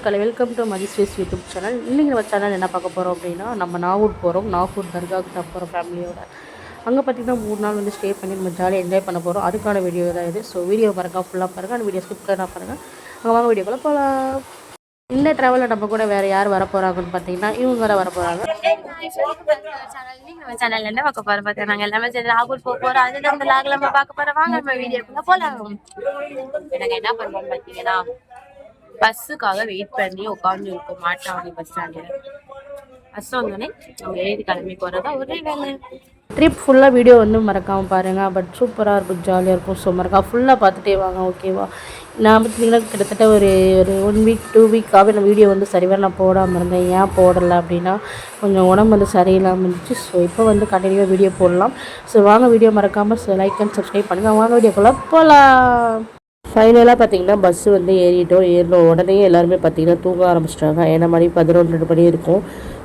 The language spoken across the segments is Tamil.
மக்களை வெல்கம் டு மதிஸ்வேஸ் யூடியூப் சேனல் இன்றைக்கி நம்ம சேனல் என்ன பார்க்க போகிறோம் அப்படின்னா நம்ம நாகூர் போகிறோம் நாகூர் தர்காவுக்கு தான் போகிறோம் ஃபேமிலியோட அங்கே பார்த்திங்கன்னா மூணு நாள் வந்து ஸ்டே பண்ணி நம்ம ஜாலியாக என்ஜாய் பண்ண போகிறோம் அதுக்கான வீடியோ தான் இது. ஸோ வீடியோ பாருங்கள் ஃபுல்லாக பாருங்கள் அந்த வீடியோ ஸ்கிப் பண்ணால் பாருங்கள் அங்கே வாங்க வீடியோக்குள்ளே போகலாம் இந்த ட்ராவலில் நம்ம கூட வேறு யார் வர போகிறாங்கன்னு பார்த்தீங்கன்னா இவங்க வேறு வர போகிறாங்க நம்ம சேனல்ல என்ன பார்க்க போறோம் பார்த்தா நாங்க எல்லாமே சேர்ந்து நாகூர் போக போறோம். அது நம்ம லாக்ல நம்ம பார்க்க போறோம். வாங்க நம்ம வீடியோக்குள்ள போலாம். நாங்க என்ன பண்ணுவோம் பார்த்தீங்கன்னா பஸ்ஸுக்காக வெயிட் பண்ணி உட்காந்து இருக்கோம் மாட்டாவணி பஸ் ஸ்டாண்டில் பஸ் வந்தோடனே நம்ம எழுதி கிளம்பி போகிறதா ஒரே வேலை. ட்ரிப் ஃபுல்லாக வீடியோ வந்து மறக்காமல் பாருங்கள் பட் சூப்பராக இருக்கும் ஜாலியாக இருக்கும். ஸோ மறக்காம ஃபுல்லாக பார்த்துட்டே வாங்க ஓகேவா நான் பார்த்தீங்கன்னா கிட்டத்தட்ட ஒரு ஒரு ஒன் வீக் டூ வீக்காகவே நான் வீடியோ வந்து சரிவர நான் போடாமல் இருந்தேன். ஏன் போடலை அப்படின்னா கொஞ்சம் உடம்பு வந்து சரியில்லாமல் இருந்துச்சு. ஸோ இப்போ வந்து கண்டினியூவாக வீடியோ போடலாம். ஸோ வாங்க வீடியோ மறக்காமல் லைக் அண்ட் சப்ஸ்கிரைப் பண்ணுங்கள் வாங்க வீடியோக்குள்ளே போகலாம் ஃபைனலாக பார்த்தீங்கன்னா பஸ்ஸு வந்து ஏறிட்டோம் ஏறின உடனே எல்லாருமே பார்த்தீங்கன்னா தூங்க ஆரம்பிச்சிட்டாங்க. ஏன்னா மணி பதினொன்று மணி இருக்கும்.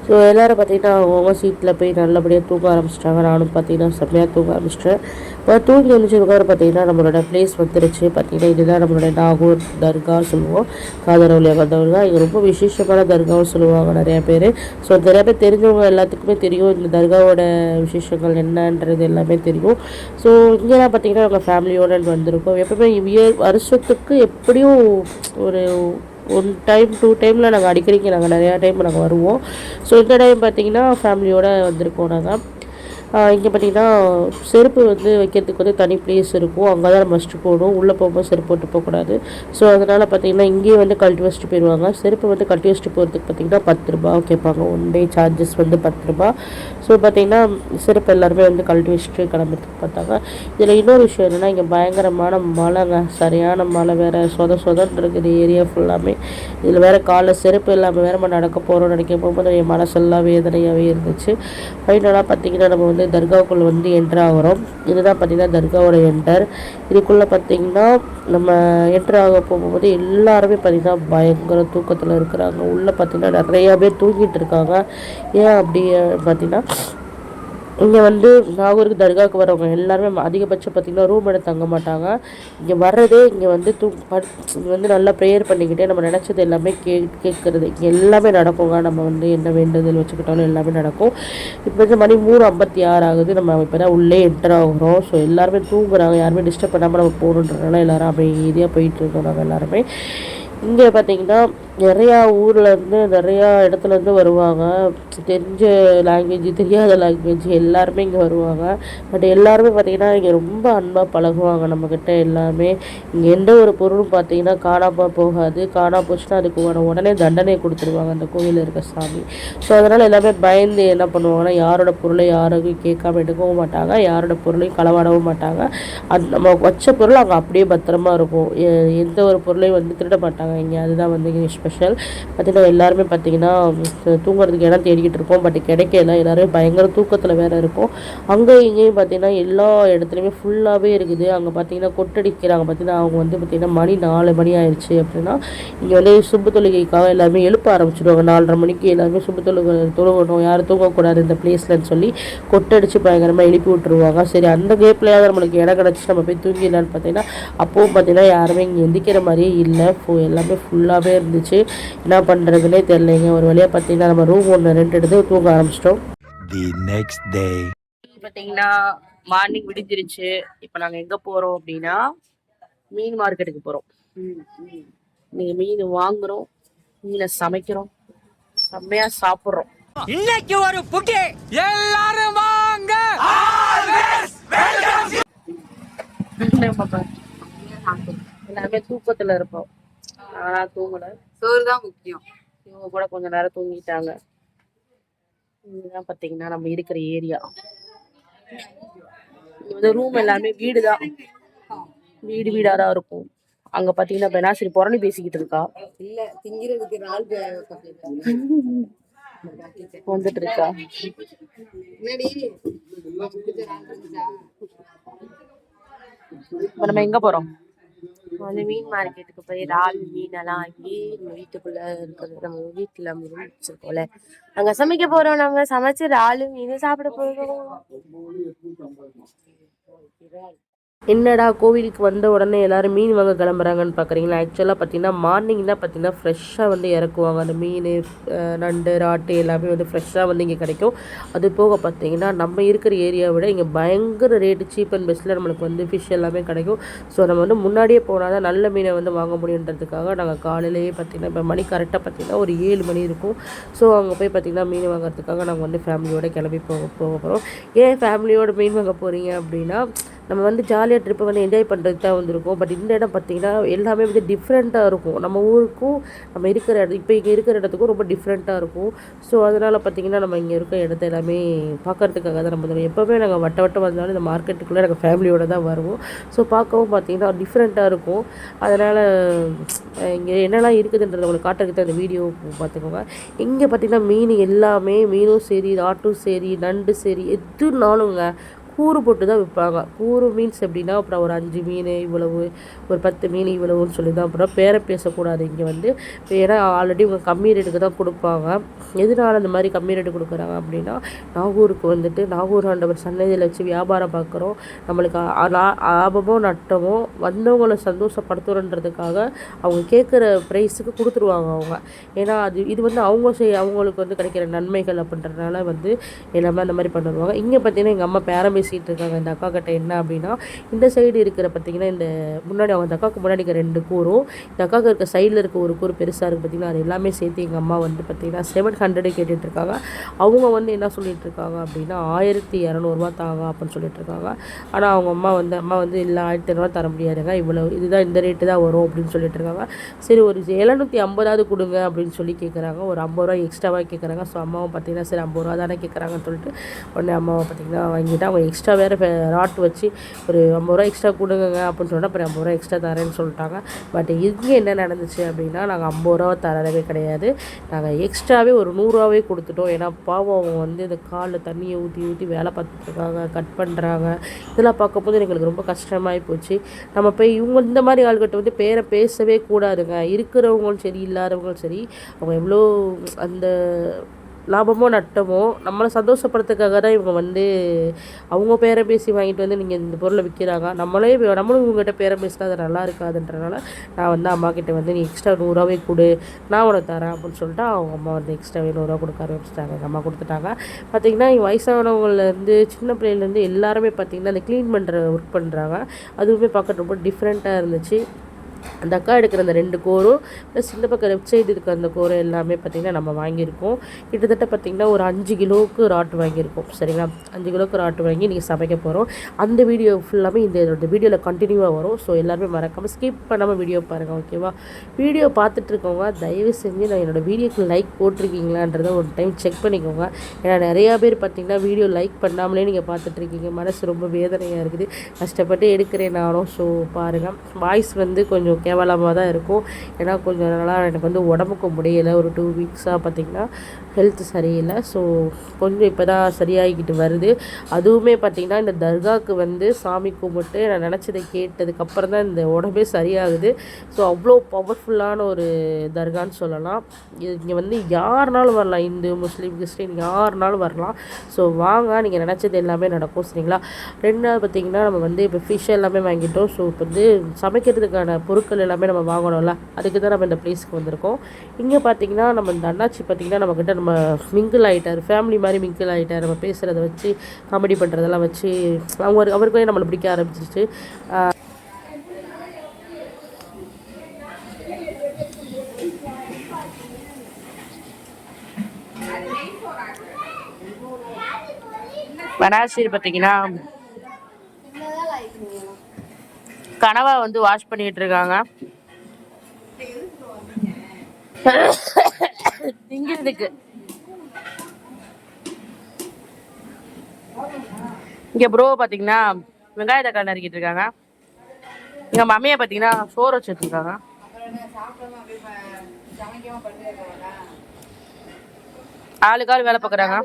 ஸோ எல்லோரும் பார்த்தீங்கன்னா அவங்க சீட்டில் போய் நல்லபடியாக தூங்க ஆரம்பிச்சிட்டாங்க. நானும் பார்த்தீங்கன்னா செம்மையாக தூங்க ஆரம்பிச்சிட்டேன். இப்போ தூங்கி எழுந்திரிச்சதுக்கப்புறம் பார்த்தீங்கன்னா நம்மளோட பிளேஸ் வந்துருச்சு. பார்த்தீங்கன்னா இதுதான் நம்மளோட நாகூர் தர்கா சொல்லுவோம். காதரவுலியாக தர்கா. இது ரொம்ப விசேஷமான தர்காவும் சொல்லுவாங்க நிறையா பேர். ஸோ நிறையா பேர் தெரிஞ்சவங்க எல்லாத்துக்குமே தெரியும். இந்த தர்காவோட விசேஷங்கள் என்னன்றது எல்லாமே தெரியும். ஸோ இங்கெல்லாம் பார்த்தீங்கன்னா நாங்கள் ஃபேமிலியோடு வந்திருக்கோம். எப்பவுமே இயர் வருஷத்துக்கு எப்படியும் ஒரு ஒன் டைம் டூ டைமில் நாங்கள் அடிக்கடிக்கு நாங்கள் நிறையா டைம் நாங்கள் வருவோம். ஸோ இந்த டைம் பார்த்தீங்கன்னா ஃபேமிலியோடு வந்திருக்கோம் நாங்கள் இங்கே பார்த்தீங்கன்னா செருப்பு வந்து வைக்கிறதுக்கு வந்து தனி பிளேஸ் இருக்கும். அங்கே தான் நம்ம மஸ்ட்டு போகணும். உள்ளே போகும்போது செருப்பு போட்டு போகக்கூடாது ஸோ அதனால் பார்த்திங்கன்னா இங்கேயே வந்து கழட்டி வச்சுட்டு போயிடுவாங்க செருப்பு வந்து கழட்டி வச்சுட்டு போகிறதுக்கு பார்த்தீங்கன்னா பத்து ரூபா கேட்பாங்க ஒன் டே சார்ஜஸ் வந்து பத்து ரூபா. ஸோ பார்த்திங்கன்னா செருப்பு எல்லாருமே வந்து கழட்டி வச்சுட்டு கிளம்புறதுக்கு பார்த்தாங்க. இதில் இன்னொரு விஷயம் என்னென்னா இங்கே பயங்கரமான மழைங்க. சரியான மழை வேறு. சொத சொதன்னு இருக்குது ஏரியா ஃபுல்லாமே இதில் வேறு காலைல செருப்பு இல்லாமல் வேறு நம்ம நடக்க போகிறோம் நினைக்க போகும்போது என் மனசெல்லாம் வேதனையாகவே இருந்துச்சு. ஃபைனலாக பார்த்திங்கன்னா நம்ம வந்து தர்காவுக்குள்ளே வந்து என்ட்ரு ஆகிறோம். இதுதான் பார்த்தீங்கன்னா தர்காவோட என்டர் இதுக்குள்ளே பார்த்தீங்கன்னா நம்ம என்ட்ரு ஆக போகும்போது எல்லாருமே பார்த்திங்கன்னா பயங்கர தூக்கத்தில் இருக்கிறாங்க. உள்ளே பார்த்தீங்கன்னா நிறையா பேர் தூங்கிட்டு இருக்காங்க. ஏன் அப்படி பார்த்தீங்கன்னா இங்கே வந்து நாகூருக்கு தர்காவுக்கு வரவங்க எல்லாருமே அதிகபட்சம் பார்த்திங்கன்னா ரூம் எடுத்து தங்க மாட்டாங்க. இங்கே வர்றதே இங்கே வந்து தூ இங்கே வந்து நல்லா ப்ரேயர் பண்ணிக்கிட்டே நம்ம நினச்சது எல்லாமே கே கேட்குறது. இங்கே எல்லாமே நடக்குங்க. நம்ம வந்து என்ன வேண்டுதல் வச்சுக்கிட்டாலும் எல்லாமே நடக்கும். இப்போ வந்து மணி மூணு ஐம்பத்தி ஆறு ஆகுது. நம்ம இப்போ தான் உள்ளே என்டர் ஆகுறோம். ஸோ எல்லாருமே தூங்குறாங்க. யாருமே டிஸ்டர்ப் பண்ணாமல் நம்ம போகணுன்றதுனால எல்லாரும் அமைதியாக போயிட்டு இருக்கோம். நாங்கள் எல்லாருமே. இங்கே பார்த்தீங்கன்னா நிறையா ஊர்லேருந்து நிறையா இடத்துலேருந்து வருவாங்க. தெரிஞ்ச லாங்குவேஜ் தெரியாத லாங்குவேஜ் எல்லாருமே இங்கே வருவாங்க. பட் எல்லாருமே பார்த்திங்கன்னா இங்கே ரொம்ப அன்பாக பழகுவாங்க நம்மக்கிட்ட எல்லாமே இங்கே எந்த ஒரு பொருளும் பார்த்தீங்கன்னா காணாமல் போகாது. காணா போச்சுன்னா அதுக்கு உடனே தண்டனை கொடுத்துருவாங்க அந்த கோவிலில் இருக்க சாமி. ஸோ அதனால் எல்லாமே பயந்து என்ன பண்ணுவாங்கன்னா யாரோட பொருளை யாரும் கேட்காம எடுக்கவும் மாட்டாங்க. யாரோட பொருளையும் களவாடவும் மாட்டாங்க. அது நம்ம வச்ச பொருள் அங்கே அப்படியே பத்திரமா இருக்கும். எந்த ஒரு பொருளையும் வந்து திருட மாட்டாங்க. இங்கே அதுதான் வந்து இங்கே ஸ்பெஷல் பார்த்தீங்கன்னா எல்லாருமே பார்த்தீங்கன்னா தூங்குறதுக்கு இடம் தேடிக்கிட்டு இருக்கோம் பட் கிடைக்கல. எல்லாரும் பயங்கர தூக்கத்தில் வேற இருக்கும். அங்கே இங்கேயும் பார்த்தீங்கன்னா எல்லா இடத்துலையுமே ஃபுல்லாகவே இருக்குது. அங்கே பார்த்தீங்கன்னா கொட்டடிக்கிறாங்க. பார்த்தீங்கன்னா அவங்க வந்து பார்த்தீங்கன்னா மணி நாலு மணி ஆயிடுச்சு அப்படின்னா இங்கே வந்து சுப்பு தொழுகைக்காக எல்லாருமே எழுப்ப ஆரம்பிச்சிடுவாங்க. நாலரை மணிக்கு எல்லாருமே சுப்பு தொழுகை தொழுகணும். யாரும் தூங்கக்கூடாது இந்த பிளேஸ்லன்னு சொல்லி கொட்டடிச்சு பயங்கரமாக எழுப்பி விட்டுருவாங்க. சரி அந்த கேப்லையாவது நம்மளுக்கு இடம் கிடச்சி நம்ம போய் தூங்கிடலான்னு பார்த்தீங்கன்னா அப்போவும் பார்த்தீங்கன்னா யாருமே இங்கே எந்திக்கிற மாதிரியே இல்லை. ஃபோ எல்லாமே ஃபுல்லாகவே இருந்துச்சு. என்ன பண்ணுறதுனே தெரிலைங்க ஒரு வழியாக பார்த்தீங்கன்னா நம்ம ரூம் ஒன்று ரெண்ட் எடுத்து தூங்க ஆரம்பிச்சிட்டோம். The next day. பார்த்தீங்கன்னா மார்னிங் விடிஞ்சிருச்சு. இப்போ நாங்கள் எங்கே போகிறோம் அப்படின்னா மீன் மார்க்கெட்டுக்கு போகிறோம் நீங்கள் மீன் வாங்குறோம் மீனை சமைக்கிறோம். செம்மையாக சாப்பிட்றோம். இன்னைக்கு ஒரு புட்டி எல்லாரும் வாங்க. எல்லாமே தூக்கத்தில் இருப்போம். ஆனால் தூங்கலை. சோறு தான் முக்கியம். இவங்க கூட கொஞ்ச நேரம் தூங்கிட்டாங்க. இதுதான் பார்த்தீங்கன்னா நம்ம இருக்கிற ஏரியா. இந்த ரூம் எல்லாமே வீடு தான் வீடு வீடாக தான் இருக்கும். அங்க பாத்தீங்கன்னா பெனாசிரி புறணி பேசிக்கிட்டு இருக்கா. இல்ல திங்கிறதுக்கு நாள் வந்துட்டு இருக்கா நம்ம எங்க போறோம்? வந்து மீன் மார்க்கெட்டுக்கு போய் இறால் மீன் எல்லாம் வாங்கி நம்ம வீட்டுக்குள்ள இருக்கிறது நம்ம வீட்டுல நம்ம room அங்க சமைக்க போறோம் நம்ம சமைச்சு இறால் மீன் சாப்பிட போறோம் என்னடா கோவிலுக்கு வந்த உடனே எல்லாரும் மீன் வாங்க கிளம்புறாங்கன்னு பார்க்குறீங்களா ஆக்சுவலாக பார்த்தீங்கன்னா மார்னிங் தான் பார்த்தீங்கன்னா ஃப்ரெஷ்ஷாக வந்து இறக்குவாங்க. அந்த மீன் நண்டு ராட்டு எல்லாமே வந்து ஃப்ரெஷ்ஷாக வந்து இங்கே கிடைக்கும். அது போக பார்த்தீங்கன்னா நம்ம இருக்கிற ஏரியாவை விட இங்கே பயங்கர ரேட்டு சீப் அண்ட் பெஸ்ட்டில் நம்மளுக்கு வந்து ஃபிஷ் எல்லாமே கிடைக்கும். ஸோ நம்ம வந்து முன்னாடியே போனால் தான் நல்ல மீனை வந்து வாங்க முடியுன்றதுக்காக நாங்கள் காலையிலேயே பார்த்தீங்கன்னா இப்போ மணி கரெக்டாக பார்த்தீங்கன்னா ஒரு ஏழு மணி இருக்கும். ஸோ அங்கே போய் பார்த்தீங்கன்னா மீன் வாங்குறதுக்காக நாங்கள் வந்து ஃபேமிலியோடு கிளம்பி போக போக போகிறோம் ஏன் ஃபேமிலியோட மீன் வாங்க போகிறீங்க அப்படின்னா நம்ம வந்து ஜாலியாக ட்ரிப்பை வந்து என்ஜாய் பண்ணுறதுக்கு தான் வந்திருக்கோம். பட் இந்த இடம் பார்த்திங்கன்னா எல்லாமே வந்து டிஃப்ரெண்ட்டாக இருக்கும். நம்ம ஊருக்கும் நம்ம இருக்கிற இடம் இப்போ இங்கே இருக்கிற இடத்துக்கும் ரொம்ப டிஃப்ரெண்ட்டாக இருக்கும். ஸோ அதனால் பார்த்திங்கன்னா நம்ம இங்கே இருக்க இடத்த எல்லாமே பார்க்கறதுக்காக தான் நம்ம வந்துருக்கோம் எப்போவுமே நாங்கள் வட்ட வட்டம் வந்தாலும் இந்த மார்க்கெட்டுக்குள்ளே நாங்கள் ஃபேமிலியோட தான் வருவோம். ஸோ பார்க்கவும் பார்த்திங்கன்னா டிஃப்ரெண்ட்டாக இருக்கும். அதனால் இங்கே என்னெல்லாம் இருக்குதுன்றத உங்களுக்கு காட்டுறதுக்கு அந்த வீடியோ பார்த்துக்கோங்க இங்கே பார்த்திங்கன்னா மீன் எல்லாமே மீனும் சரி ஆட்டும் சரி நண்டு சரி எதுனாலுங்க கூறு போட்டு தான் விற்பாங்க. கூறு மீன்ஸ் எப்படின்னா அப்புறம் ஒரு அஞ்சு மீன் இவ்வளவு ஒரு பத்து மீன் இவ்வளவுன்னு சொல்லி தான் அப்புறம் பேர பேசக்கூடாது இங்கே வந்து. ஏன்னா ஆல்ரெடி இவங்க கம்மி ரேட்டுக்கு தான் கொடுப்பாங்க. எதனால இந்த மாதிரி கம்மி ரேட்டு கொடுக்குறாங்க அப்படின்னா நாகூருக்கு வந்துட்டு நாகூர் ஆண்டவர் சன்னதியில் வச்சு வியாபாரம் பார்க்குறோம். நம்மளுக்கு ஆ- லாபமோ நட்டமோ வந்தவங்களை சந்தோஷப்படுத்துறன்றதுக்காக அவங்க கேட்குற ப்ரைஸுக்கு கொடுத்துருவாங்க அவங்க. ஏன்னா அது இது வந்து அவங்க செய் அவங்களுக்கு வந்து கிடைக்கிற நன்மைகள் அப்படின்றதுனால வந்து எல்லாமே அந்த மாதிரி பண்ணுவாங்க இங்கே பார்த்தீங்கன்னா எங்கள் அம்மா பேரம் பேசிகிட்டு இருக்காங்க. இந்த அக்கா கிட்ட என்ன அப்படின்னா இந்த சைடு இருக்கிற பார்த்தீங்கன்னா இந்த முன்னாடி அவங்க அந்த அக்காவுக்கு முன்னாடி இருக்க ரெண்டு கூரும் இந்த அக்காவுக்கு இருக்க சைடில் இருக்க ஒரு கூறு பெருசாக இருக்குது பார்த்தீங்கன்னா அது எல்லாமே சேர்த்து எங்கள் அம்மா வந்து பார்த்திங்கன்னா செவன் ஹண்ட்ரடு கேட்டுட்டு இருக்காங்க. அவங்க வந்து என்ன சொல்லிகிட்டு இருக்காங்க அப்படின்னா ஆயிரத்தி இரநூறுவா தாங்க அப்படின்னு சொல்லிட்டு இருக்காங்க. ஆனால் அவங்க அம்மா வந்து அம்மா வந்து இல்லை ஆயிரத்தி இரநூறுவா தர முடியாதுங்க. இவ்வளோ இதுதான் இந்த ரேட்டு தான் வரும் அப்படின்னு சொல்லிட்டு இருக்காங்க. சரி ஒரு எழுநூற்றி ஐம்பதாவது கொடுங்க அப்படின்னு சொல்லி கேட்குறாங்க ஒரு ஐம்பது ரூபா எக்ஸ்ட்ராவாக கேட்குறாங்க ஸோ அம்மாவும் பார்த்தீங்கன்னா சரி ஐம்பது ரூபா தானே கேட்குறாங்கன்னு சொல்லிட்டு உடனே அம்மாவை பார்த்தீங்கன்னா வாங்கிட்டு அவங்க எக்ஸ்ட்ரா வேறு ராட் வச்சு ஒரு ஐம்பது ரூபா எக்ஸ்ட்ரா கொடுங்க அப்படின்னு சொன்னால் அப்புறம் ஐம்பது ரூபா எக்ஸ்ட்ரா தரேன்னு சொல்லிட்டாங்க. பட் இங்கே என்ன நடந்துச்சு அப்படின்னா நாங்கள் ஐம்பது ரூபா தரவே கிடையாது. நாங்கள் எக்ஸ்ட்ராவே ஒரு நூறுரூவாவே கொடுத்துட்டோம். ஏன்னா பாவம் அவங்க வந்து இந்த காலில் தண்ணியை ஊற்றி ஊற்றி வேலை பார்த்துட்ருக்காங்க கட் பண்ணுறாங்க இதெல்லாம் பார்க்கும்போது எங்களுக்கு ரொம்ப கஷ்டமாகி போச்சு. நம்ம போய் இவங்க இந்த மாதிரி ஆள்கிட்ட வந்து பேரை பேசவே கூடாதுங்க. இருக்கிறவங்களும் சரி இல்லாதவங்களும் சரி அவங்க எவ்வளோ அந்த லாபமோ நட்டமோ நம்மளை சந்தோஷப்படுறதுக்காக தான் இவங்க வந்து அவங்க பேரை பேசி வாங்கிட்டு வந்து நீங்கள் இந்த பொருளை விற்கிறாங்க நம்மளே நம்மளும் இவங்ககிட்ட பேரை பேசினா அது நல்லா இருக்காதுன்றனால நான் வந்து அம்மாக்கிட்ட வந்து நீ எக்ஸ்ட்ரா நூறுரூவாவே கொடு நான் உனக்கு தரேன் அப்படின்னு சொல்லிட்டு அவங்க அம்மா வந்து எக்ஸ்ட்ராவே நூறுரூவா கொடுக்க ஆரம்பிச்சிட்டாங்க. எங்கள் அம்மா கொடுத்துட்டாங்க. பார்த்தீங்கன்னா வயசானவங்கள்லேருந்து சின்ன பிள்ளையிலேருந்து எல்லாருமே பார்த்தீங்கன்னா அந்த க்ளீன் பண்ணுற ஒர்க் பண்ணுறாங்க அதுவுமே பார்க்க ரொம்ப டிஃப்ரெண்ட்டாக இருந்துச்சு. அந்த அக்கா எடுக்கிற அந்த ரெண்டு கோரும் ப்ளஸ் இந்த பக்கம் லெஃப்ட் சைடு இருக்க அந்த கோரம் எல்லாமே பார்த்திங்கன்னா நம்ம வாங்கியிருக்கோம். கிட்டத்தட்ட பார்த்திங்கன்னா ஒரு அஞ்சு கிலோவுக்கு ராட்டு வாங்கியிருக்கோம். சரிங்களா? அஞ்சு கிலோவுக்கு ராட்டு வாங்கி நீங்கள் சமைக்க போகிறோம் அந்த வீடியோ ஃபுல்லாமே இந்த இதோட வீடியோவில் கண்டினியூவாக வரும். ஸோ எல்லாருமே மறக்காமல் ஸ்கிப் பண்ணாமல் வீடியோ பாருங்கள் ஓகேவா வீடியோ பார்த்துட்டு இருக்கவங்க தயவு செஞ்சு நான் என்னோடய வீடியோக்கு லைக் போட்டிருக்கீங்களான்றத ஒரு டைம் செக் பண்ணிக்கோங்க. ஏன்னா நிறையா பேர் பார்த்தீங்கன்னா வீடியோ லைக் பண்ணாமலே நீங்கள் பார்த்துட்ருக்கீங்க மனசு ரொம்ப வேதனையாக இருக்குது. கஷ்டப்பட்டு எடுக்கிறேன் நானும். ஸோ பாருங்கள் வாய்ஸ் வந்து கொஞ்சம் கேவலமாக தான் இருக்கும். ஏன்னா கொஞ்சம் நாளாக எனக்கு வந்து உடம்புக்கு முடியலை. ஒரு டூ வீக்ஸாக பார்த்திங்கன்னா ஹெல்த் சரியில்லை. ஸோ கொஞ்சம் இப்போ தான் சரியாகிக்கிட்டு வருது. அதுவுமே பார்த்திங்கன்னா இந்த தர்காவுக்கு வந்து சாமி கும்பிட்டு நான் நினச்சதை கேட்டதுக்கப்புறம் தான் இந்த உடம்பே சரியாகுது. ஸோ அவ்வளோ பவர்ஃபுல்லான ஒரு தர்கான்னு சொல்லலாம். இது இங்கே வந்து யாருனாலும் வரலாம். இந்து முஸ்லீம் கிறிஸ்டின் யாருனாலும் வரலாம். ஸோ வாங்க நீங்கள் நினச்சது எல்லாமே நடக்கும் சரிங்களா? ரெண்டாவது பார்த்திங்கன்னா நம்ம வந்து இப்போ ஃபிஷ் எல்லாமே வாங்கிட்டோம். ஸோ இப்போ வந்து சமைக்கிறதுக்கான பொருட்கள் எல்லாமே நம்ம வாங்கணும்ல? அதுக்கு தான் நம்ம இந்த பிளேஸ்க்கு வந்திருக்கோம். இங்கே பார்த்தீங்கன்னா நம்ம இந்த அண்ணாச்சி பார்த்திங்கன்னா நம்மக்கிட்ட நம்ம மிங்கிள் ஆகிட்டார் ஃபேமிலி மாதிரி மிங்கிள் ஆகிட்டார் நம்ம பேசுகிறத வச்சு காமெடி பண்ணுறதெல்லாம் வச்சு அவங்க அவருக்கே நம்மளை பிடிக்க ஆரம்பிச்சிருச்சு. பனாசிர் பார்த்தீங்கன்னா கனவா வந்து வாஷ் பண்ணிட்டு இருக்காங்க திங்கிறதுக்கு இங்க ப்ரோ பாத்தீங்கன்னா வெங்காய தக்காளி நறுக்கிட்டு இருக்காங்க. எங்கள் மம்மியை பாத்தீங்கன்னா சோறு வச்சுட்டு இருக்காங்க. ஆளுக்கு ஆள் வேலை பார்க்குறாங்க.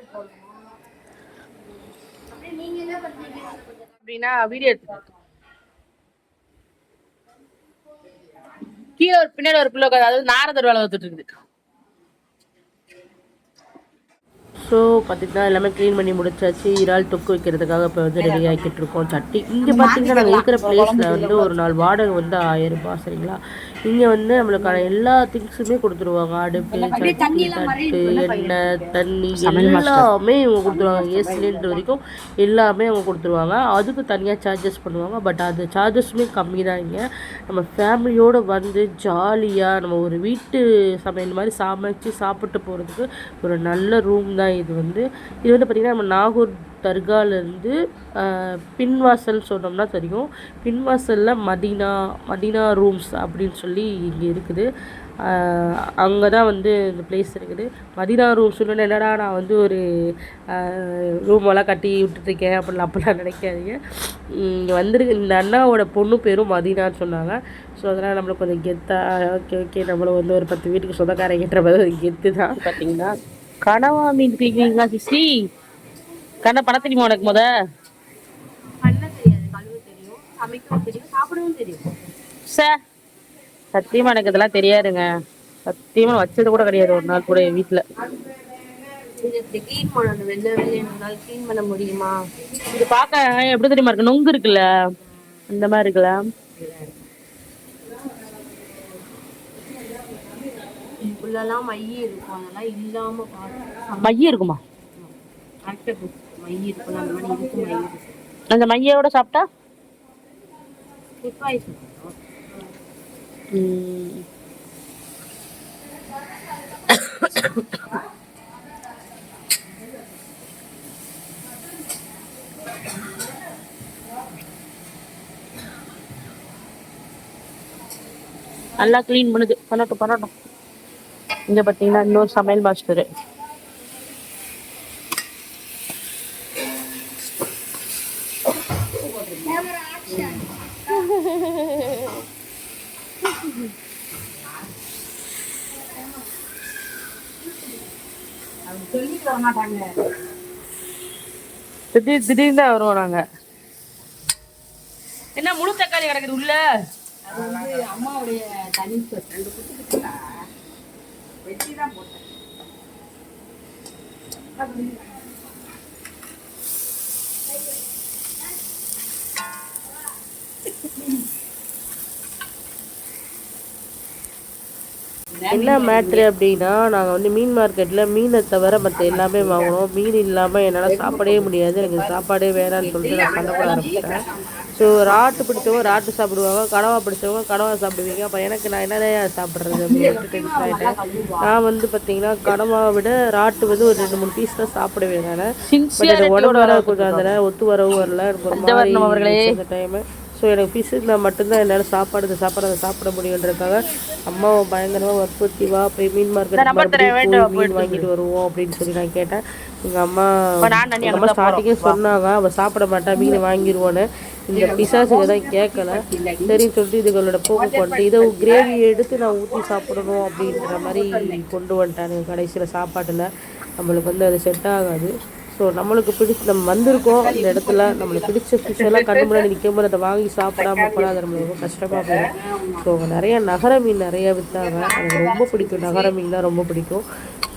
அப்படின்னா வீடியோ எடுத்து கீழே ஒரு பின்னாடி ஒரு பிள்ளை அதாவது நாரதர் வேலை வந்துட்டு இருக்குது. ஸோ பார்த்திங்கன்னா எல்லாமே க்ளீன் பண்ணி முடிச்சாச்சு. இறால் தொக்கு வைக்கிறதுக்காக இப்போ வந்து ரெடி ஆக்கிட்டு இருக்கோம். சட்டி. இங்கே பார்த்தீங்கன்னா நாங்கள் இருக்கிற பிளேஸில் வந்து ஒரு நாள் வாடகை வந்து ஆயிரம் ரூபாய் சரிங்களா? இங்கே வந்து நம்மளுக்கான எல்லா திங்ஸுமே கொடுத்துருவாங்க. அடுப்பு சட்டி தட்டு எண்ணெய் தண்ணி எல்லாமே இவங்க கொடுத்துருவாங்க. கேஸ் சிலிண்டர் வரைக்கும் எல்லாமே அவங்க கொடுத்துருவாங்க. அதுக்கு தனியாக சார்ஜஸ் பண்ணுவாங்க. பட் அது சார்ஜஸுமே கம்மி தான் இங்கே. நம்ம ஃபேமிலியோடு வந்து ஜாலியாக நம்ம ஒரு வீட்டு சமையல் மாதிரி சமைச்சு சாப்பிட்டு போகிறதுக்கு ஒரு நல்ல ரூம் தான் இது வந்து இது வந்து பார்த்திங்கன்னா நம்ம நாகூர் தர்காலேருந்து பின்வாசல் சொன்னோம்னா தெரியும். பின்வாசலில் மதீனா மதீனா ரூம்ஸ் அப்படின்னு சொல்லி இங்கே இருக்குது. அங்கே தான் வந்து இந்த பிளேஸ் இருக்குது. மதீனா ரூம் சொல்லணும் என்னடா நான் வந்து ஒரு ரூம் எல்லாம் கட்டி விட்டுட்ருக்கேன் அப்படிலாம் அப்படிலாம் நினைக்காதீங்க. இங்கே வந்துருக்கு இந்த அண்ணாவோட பொண்ணு பேரும் மதீனான்னு சொன்னாங்க. ஸோ அதனால் நம்மளுக்கு கொஞ்சம் கெத்தா ஓகே ஓகே நம்மளும் வந்து ஒரு பத்து வீட்டுக்கு சொந்தக்காரங்கிற மாதிரி ஒரு கெத்து தான் பார்த்தீங்கன்னா கனவா மீன் கிளிக்கிறீங்களா சிஸ்டி? கண்ண பண தெரியுமா உனக்கு முத? பண்ண தெரியாது கழுவ தெரியும் சமைக்கவும் தெரியும் சாப்பிடவும் தெரியும். சார் சத்தியமா எனக்கு இதெல்லாம் தெரியாதுங்க. சத்தியமா வச்சது கூட கிடையாது ஒரு நாள் கூட என் வீட்டில் முடியுமா? இது பார்க்க எப்படி தெரியுமா இருக்கு? நொங்கு இருக்குல்ல அந்த மாதிரி இருக்குல்ல. உள்ளெல்லாம் மைய இருக்கும். அதெல்லாம் இல்லாம பார்த்து மையம் இருக்குமா? கரெக்டாக மைய இருக்கும். அந்த மாதிரி மைய இருக்கும் அந்த மையோட சாப்பிட்டா. நல்லா க்ளீன் பண்ணுது. பண்ணட்டும் பண்ணட்டும். இங்க பார்த்தீங்கன்னா இன்னொரு சமையல் மாஸ்டரு. திடீர் திடீர்னு தான் வருவோம் நாங்க. என்ன முழு தக்காளி கிடக்குது உள்ள? அம்மாவுடைய தனி ரெண்டு குட்டி வெட்டி தான் போட்டேன் என்ன மேட்ரு அப்படின்னா நாங்கள் வந்து மீன் மார்க்கெட்டில் மீனை தவிர மற்ற எல்லாமே வாங்கணும் மீன் இல்லாமல் என்னால் சாப்பிடவே முடியாது. எனக்கு சாப்பாடே வேணான்னு சொல்லிட்டு நான் சண்டை போட ஆரம்பிச்சிட்டேன். ஸோ ராட்டு பிடிச்சவங்க ராட்டு சாப்பிடுவாங்க கனவா பிடிச்சவங்க கனவா சாப்பிடுவீங்க. அப்போ எனக்கு நான் என்னதே சாப்பிட்றது அப்படின்னு டென்ஷன் ஆகிட்டேன் நான் வந்து பார்த்தீங்கன்னா கனவாவை விட ராட்டு வந்து ஒரு ரெண்டு மூணு பீஸ் தான் சாப்பிடுவேன் நான். பட் உடம்பு வர கொஞ்சம் நேரம் ஒத்து வரவும் வரல. எனக்கு ஒரு மாதிரி டைமு ஸோ எனக்கு இருந்தால் மட்டும்தான் என்னால் சாப்பாடு இந்த சாப்பாடு சாப்பிட முடியுன்றதுக்காக அம்மாவை பயங்கரமாக வற்புறுத்தி வா போய் மீன் மார்க்கெட் மீன் வாங்கிட்டு வருவோம் அப்படின்னு சொல்லி நான் கேட்டேன். எங்கள் அம்மா எங்கள் அம்மா ஸ்டார்டிங்கே சொன்னாங்க அவள் சாப்பிட மாட்டா மீன் வாங்கிடுவோன்னு இந்த பிசாசுங்க தான் கேட்கல சரின்னு சொல்லிட்டு இதுகளோட போக்கு கொண்டு இதை கிரேவி எடுத்து நான் ஊற்றி சாப்பிடணும் அப்படின்ற மாதிரி கொண்டு வந்துட்டானுங்க கடைசியில் சாப்பாட்டில். நம்மளுக்கு வந்து அது செட் ஆகாது. ஸோ நம்மளுக்கு பிடிச்சி நம்ம வந்திருக்கோம் இந்த இடத்துல. நம்மளுக்கு பிடிச்ச ஃபிஷ் எல்லாம் கண்ணு முன்னாடி நிற்கும் போது அதை வாங்கி சாப்பிடாம போனால் அது நம்மளுக்கு ரொம்ப கஷ்டமாக போயிடும். ஸோ நிறையா நகர மீன் நிறையா விற்றாங்க எனக்கு ரொம்ப பிடிக்கும். நகர மீன் தான் ரொம்ப பிடிக்கும்.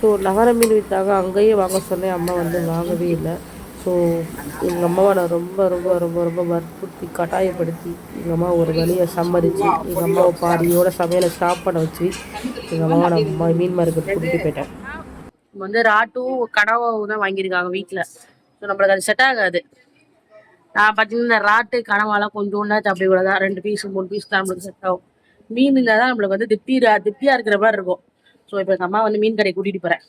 ஸோ நகர மீன் விற்றாங்க அங்கேயே வாங்க சொன்னேன். அம்மா வந்து வாங்கவே இல்லை. ஸோ எங்கள் அம்மாவை நான் ரொம்ப ரொம்ப ரொம்ப ரொம்ப வற்புறுத்தி கட்டாயப்படுத்தி எங்கள் அம்மா ஒரு வழியை சம்மதித்து எங்கள் அம்மாவை பாதியோட சமையலை ஸ்டாப் பண்ண வச்சு எங்கள் அம்மாவை நான் மீன் மார்க்கெட் கூட்டிகிட்டு போயிட்டேன். நம்ம வந்து ராட்டும் கனவாவும் தான் வாங்கியிருக்காங்க வீட்டில் ஸோ நம்மளுக்கு அது செட் ஆகாது. நான் பார்த்தீங்கன்னா இந்த ராட்டு கனவாலாம் கொஞ்சோண்டாச்சு அப்படி கூட தான் ரெண்டு பீஸ் மூணு பீஸ் தான் நம்மளுக்கு செட் ஆகும். மீன் இருந்தால் தான் நம்மளுக்கு வந்து திப்பிரா திப்பியாக இருக்கிற மாதிரி இருக்கும். ஸோ இப்போ எங்கள் அம்மா வந்து மீன் கடைக்கு கூட்டிகிட்டு போகிறேன்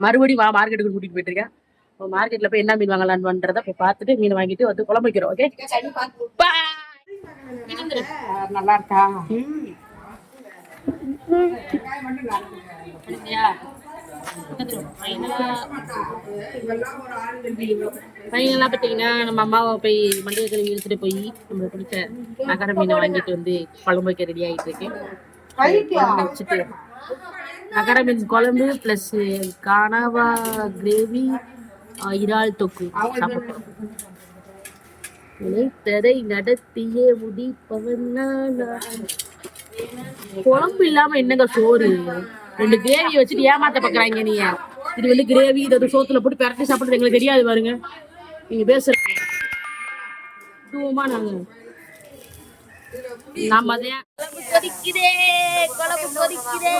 மறுபடியும் வா மார்க்கெட்டுக்கு கூட்டிகிட்டு போயிட்டு இருக்கேன். இப்போ மார்க்கெட்டில் போய் என்ன மீன் வாங்கலாம்ன்றதை போய் பார்த்துட்டு மீன் வாங்கிட்டு வந்து குழம்பு வைக்கிறோம் ஓகே நல்லா இருக்கா? பையன்லாம் பார்த்தீங்கன்னா நம்ம அம்மாவை போய் மண்டிகை கழுவி எடுத்துட்டு போய் நம்மளுக்கு பிடிச்ச நகர மீனை வாங்கிட்டு வந்து குழம்பு வைக்க ரெடி ஆகிட்டு இருக்கேன் வச்சுட்டு. நகர மீன் குழம்பு ப்ளஸ் கனவா கிரேவி இறால் தொக்கு நினைத்ததை நடத்தியே முடிப்பவன் நான். குழம்பு இல்லாம என்னங்க சோறு? ரெண்டு கிரேவி வச்சுட்டு ஏமாத்த பாக்குறாங்க நீ இது வந்து கிரேவி இதை சோத்துல போட்டு பெரட்டி சாப்பிடுறது எங்களுக்கு தெரியாது பாருங்க. நீங்க பேசுறீங்க தூமா நாங்க. நாம குழம்பு கொதிக்குதே குழம்பு கொதிக்குதே.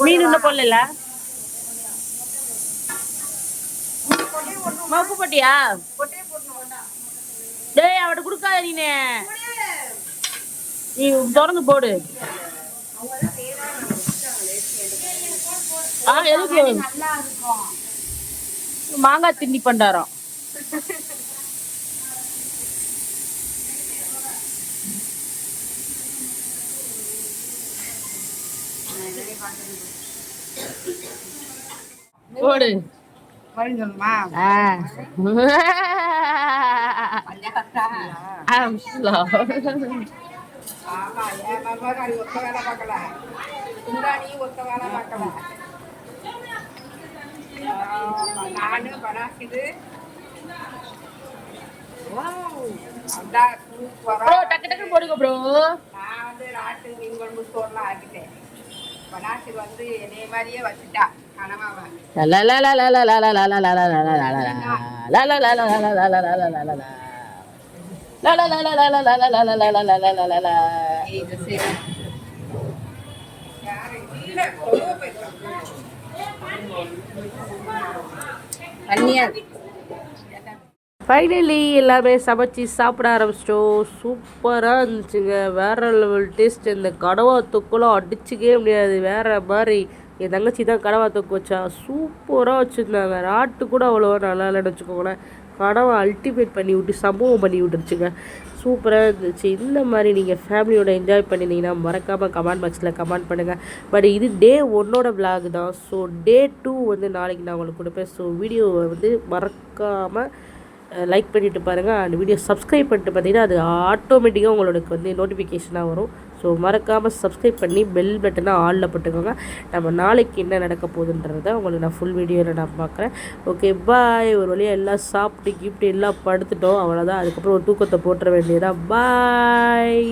மீன் இன்னும் போடல மப்பு போட்டியா? டேய் அவட்ட குடுக்காத நீனே. நீ திறந்து போடு. ஆ எதுக்கு? மாங்காய் திண்டி பண்டாரம். போடு. ஆ. ஆம்ஸ்லா. bro டக்கு டக்கு போடுங்க ப்ரோ ஃபைனலி எல்லாமே சமைச்சு சாப்பிட ஆரம்பிச்சிட்டோம் சூப்பராக இருந்துச்சுங்க வேற லெவல் டேஸ்ட் இந்த கடவா தொக்குலாம் அடிச்சுக்கவே முடியாது வேற மாதிரி என் தங்கச்சி தான் கடவா தொக்கு வச்சா சூப்பராக வச்சுருந்தாங்க ராட்டு கூட அவ்வளோவா நல்லா இல்லைன்னு வச்சுக்கோங்களேன் கடவை அல்டிமேட் பண்ணி விட்டு சம்பவம் பண்ணி விட்டுருச்சுங்க. சூப்பராக இருந்துச்சு. இந்த மாதிரி நீங்கள் ஃபேமிலியோட என்ஜாய் பண்ணியிருந்தீங்கன்னா மறக்காமல் கமெண்ட் பாக்ஸில் கமெண்ட் பண்ணுங்கள் பட் இது டே ஒன்னோட vlog தான். ஸோ டே டூ வந்து நாளைக்கு நான் உங்களுக்கு கொடுப்பேன். ஸோ வீடியோவை வந்து மறக்காமல் லைக் பண்ணிவிட்டு பாருங்கள் அண்ட் வீடியோ சப்ஸ்கிரைப் பண்ணிட்டு பார்த்தீங்கன்னா அது ஆட்டோமேட்டிக்காக உங்களுக்கு வந்து நோட்டிஃபிகேஷனாக வரும். ஸோ மறக்காமல் சப்ஸ்கிரைப் பண்ணி பெல் பட்டனை ஆலில் போட்டுக்கோங்க. நம்ம நாளைக்கு என்ன நடக்க போகுதுன்றத உங்களுக்கு நான் ஃபுல் வீடியோவில் நான் பார்க்குறேன். ஓகே பாய் ஒரு வழியாக எல்லாம் சாப்பிட்டு கிஃப்ட் எல்லாம் படுத்துட்டோம். அவ்வளோதான் அதுக்கப்புறம் ஒரு தூக்கத்தை போட்டுற வேண்டியதான் பாய்